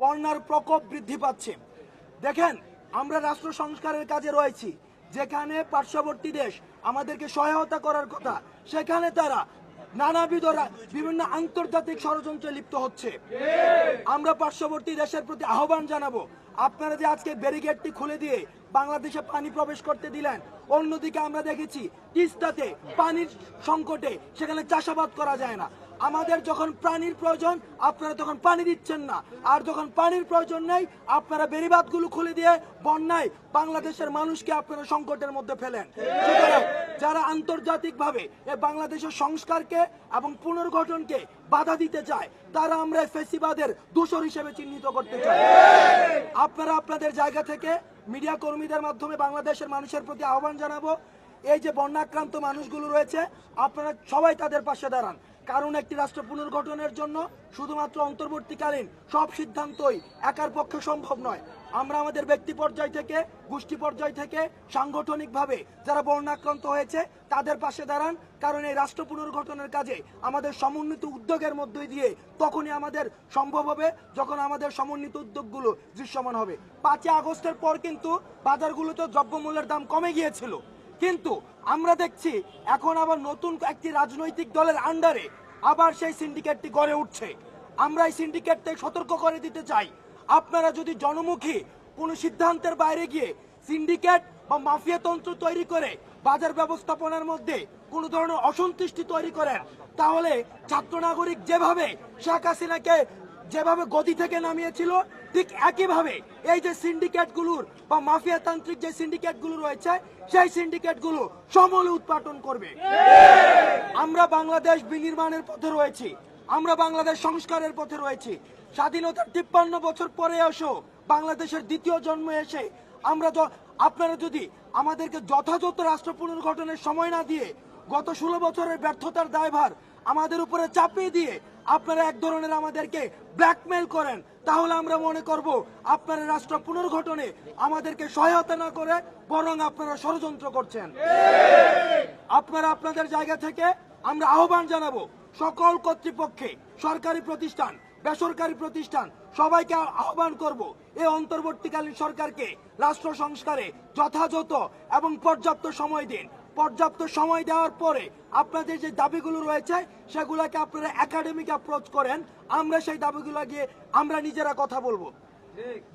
বন্যার প্রকোপ বৃদ্ধি পাচ্ছে। দেখেন, আমরা রাষ্ট্র সংস্কারের কাজে রয়েছি। যেখানে পার্শ্ববর্তী দেশ আমাদেরকে সহায়তা করার কথা, সেখানে তারা নানাবিধ বিভিন্ন আন্তর্জাতিক ষড়যন্ত্রে লিপ্ত হচ্ছে। আমরা পার্শ্ববর্তী দেশের প্রতি আহ্বান জানাব। আপনারা যে আজকে ব্যারিকেডটি খুলে দিয়ে বাংলাদেশে পানি প্রবেশ করতে দিলেন, অন্যদিকে আমরা দেখেছি তিস্তাতে পানির সংকটে সেখানে চাষাবাদ করা যায় না। আমাদের যখন প্রাণীর প্রয়োজন, আপনারা তখন পানি দিচ্ছেন না। আর যখন পানির প্রয়োজন নেই, আপনারা বেড়িবাঁধগুলো খুলে দিয়ে বন্যায় বাংলাদেশের মানুষকে আপনারা সংকটের মধ্যে ফেলেন। যারা আন্তর্জাতিকভাবে এ বাংলাদেশের সংস্কারকে এবং পুনর্গঠনকে বাধা দিতে চায়, তারা আমরা ফেসিবাদের দূষণ হিসেবে চিহ্নিত করতে চাই। আপনারা আপনাদের জায়গা থেকে মিডিয়া কর্মীদের মাধ্যমে বাংলাদেশের মানুষের প্রতি আহ্বান জানাব। এই যে বন্যাক্রান্ত মানুষগুলো রয়েছে, আপনারা সবাই তাদের পাশে দাঁড়ান। কারণ একটি রাষ্ট্র পুনর্গঠনের জন্য শুধুমাত্র অন্তর্বর্তীকালীন সব সিদ্ধান্তই একার পক্ষে সম্ভব নয়। আমরা আমাদের ব্যক্তি পর্যায় থেকে, গোষ্ঠী পর্যায় থেকে, সাংগঠনিকভাবে যারা বন্যাক্রান্ত হয়েছে, তাদের পাশে দাঁড়ান। কারণ এই রাষ্ট্র পুনর্গঠনের কাজে আমাদের সমন্বিত উদ্যোগের মধ্যে দিয়ে তখনই আমাদের সম্ভব হবে, যখন আমাদের সমন্বিত উদ্যোগগুলো দৃশ্যমান হবে। পাঁচই আগস্টের পর কিন্তু বাজারগুলোতে দ্রব্যমূল্যের দাম কমে গিয়েছিল। কিন্তু আমরা দেখছি এখন আবার নতুন একটি রাজনৈতিক দলের আন্ডারে আবার সেই সিন্ডিকেটটি গড়ে উঠছে। আমরা এই সিন্ডিকেট থেকে সতর্ক করে দিতে চাই। আপনারা যদি জনমুখী কোনো সিদ্ধান্তের বাইরে গিয়ে সিন্ডিকেট বা মাফিয়া তন্ত্র তৈরি করে বাজার ব্যবস্থাপনার মধ্যে কোনো ধরনের অসন্তুষ্টি তৈরি করেন, তাহলে ছাত্র নাগরিক যেভাবে শেখ হাসিনাকে যেভাবে গদি থেকে নামিয়েছিল ঠিক একইভাবে এই যে সিন্ডিকেটগুলোর বা মাফিয়া তান্ত্রিক যে সিন্ডিকেটগুলো রয়েছে, সেই সিন্ডিকেটগুলো সমূলে উৎপাদন করবে। আমরা বাংলাদেশ বিনির্মাণের পথে রয়েছি, আমরা বাংলাদেশ সংস্কারের পথে রয়েছি। স্বাধীনতার তিপ্পান্ন বছর পরে এসো, বাংলাদেশের দ্বিতীয় জন্ম এসে আমরা আপনারা যদি আমাদেরকে যথাযথ রাষ্ট্র পুনর্গঠনের সময় না দিয়ে গত ষোলো বছরের ব্যর্থতার দায়ভার আমাদের উপরে চাপিয়ে দিয়ে আপনারা এক ধরনের আমাদেরকে ব্ল্যাকমেল করেন, তাহলে আমরা মনে করব আপনারা রাষ্ট্র পুনর্গঠনে আমাদেরকে সহায়তা না করে বরং আপনারা ষড়যন্ত্র করছেন। আপনারা আপনাদের জায়গা থেকে আমরা আহ্বান জানাব, সকল কর্তৃপক্ষে, সরকারি প্রতিষ্ঠান, বেসরকারি প্রতিষ্ঠান, সবাইকে আহ্বান করব এই অন্তর্বর্তীকালীন সরকারকে রাষ্ট্র সংস্কারে যথাযথ এবং পর্যাপ্ত সময় দিন। পর্যাপ্ত সময় দেওয়ার পরে আপনাদের যে দাবিগুলো রয়েছে, সেগুলোকে আপনারা একাডেমিক অ্যাপ্রোচ করেন। আমরা সেই দাবিগুলো গিয়ে আমরা নিজেরা কথা বলব।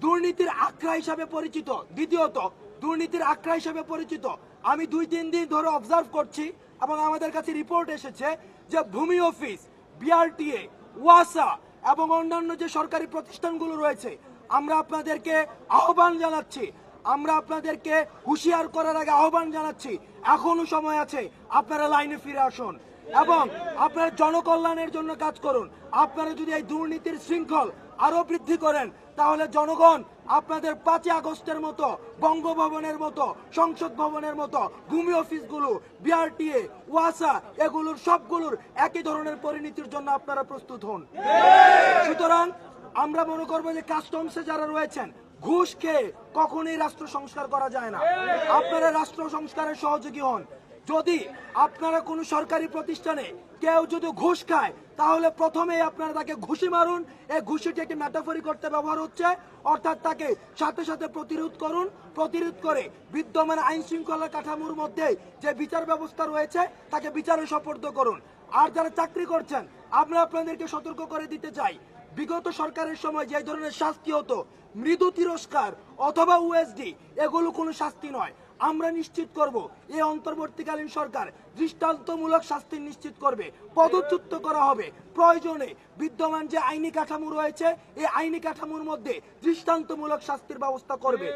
দুর্নীতির আখড়া হিসাবে পরিচিত। দ্বিতীয়ত, দুর্নীতির আখড়া হিসাবে পরিচিত। আমি দুই তিন দিন ধরে অবজার্ভ করছি এবং আমাদের কাছে রিপোর্ট এসেছে যে ভূমি অফিস বিআরটিএ ওয়াসা এবং অন্যান্য যে সরকারি প্রতিষ্ঠানগুলো রয়েছে, আমরা আপনাদেরকে আহ্বান জানাচ্ছি। আমরা আপনাদেরকে হুঁশিয়ার করার আগে আহ্বান জানাচ্ছি এখনও সময় আছে, আপনারা লাইনে ফিরে আসুন। এবং আপনারা জনকল্যাণের জন্য কাজ করুন। আপনারা যদি এই দুর্নীতির শৃঙ্খল আরও বৃদ্ধি করেন, তাহলে জনগণ আপনাদের পাঁচই আগস্টের মতো, বঙ্গভবনের মতো, সংসদ ভবনের মতো, ভূমি অফিসগুলো, বিআরটিএ, ওয়াসা, এগুলোর সবগুলোর একই ধরনের পরিণতির জন্য আপনারা প্রস্তুত হন। সুতরাং আমরা মনে করব যে কাস্টমসে যারা রয়েছেন ঘুষ খেয়ে কখনোই রাষ্ট্র সংস্কার করা যায় না। আপনারা রাষ্ট্র সংস্কারের সহযোগী হন। যদি আপনারা কোনো সরকারি প্রতিষ্ঠানে কেউ যদি ঘুষ খায়, তাহলে প্রথমেই আপনারা তাকে ঘুষি মারুন। এই ঘুষিটি একটি ম্যাটাফরি করতে ব্যবহার হচ্ছে। অর্থাৎ তাকে সাথে সাথে প্রতিরোধ করুন। প্রতিরোধ করে বিদ্যমান আইন শৃঙ্খলা কাঠামোর মধ্যে যে বিচার ব্যবস্থা রয়েছে, তাকে বিচারে সপর্দ করুন। আর যারা চাকরি করছেন, আমরা আপনাদেরকে সতর্ক করে দিতে চাই। বিগত সরকারের সময় যে ধরনের শাস্তি হতো, মৃদু তিরস্কার অথবা ওএসডি এগুলো কোনো শাস্তি নয়। আমরা নিশ্চিত করব এই অন্তর্বর্তীকালীন সরকার দৃষ্টান্তমূলক শাস্তি নিশ্চিত করবে, পদচ্যুত করা হবে। প্রয়োজনে বিদ্যমান যে আইনি কাঠামো রয়েছে এই আইনি কাঠামোর মধ্যে দৃষ্টান্তমূলক শাস্তির ব্যবস্থা করবে।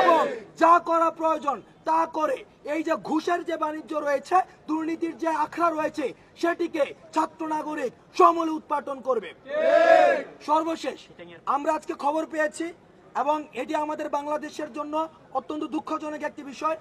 এবং যা করা প্রয়োজন, তা করে। এই যে ঘুষের যে বাণিজ্য রয়েছে, দুর্নীতির যে আখড়া রয়েছে, সেটিকে ছাত্র নাগরিক সমলে উৎপাদন করবে। সর্বশেষ, আমরা আজকে খবর পেয়েছি এবং এটি আমাদের বাংলাদেশের জন্য অত্যন্ত দুঃখজনক একটি বিষয়।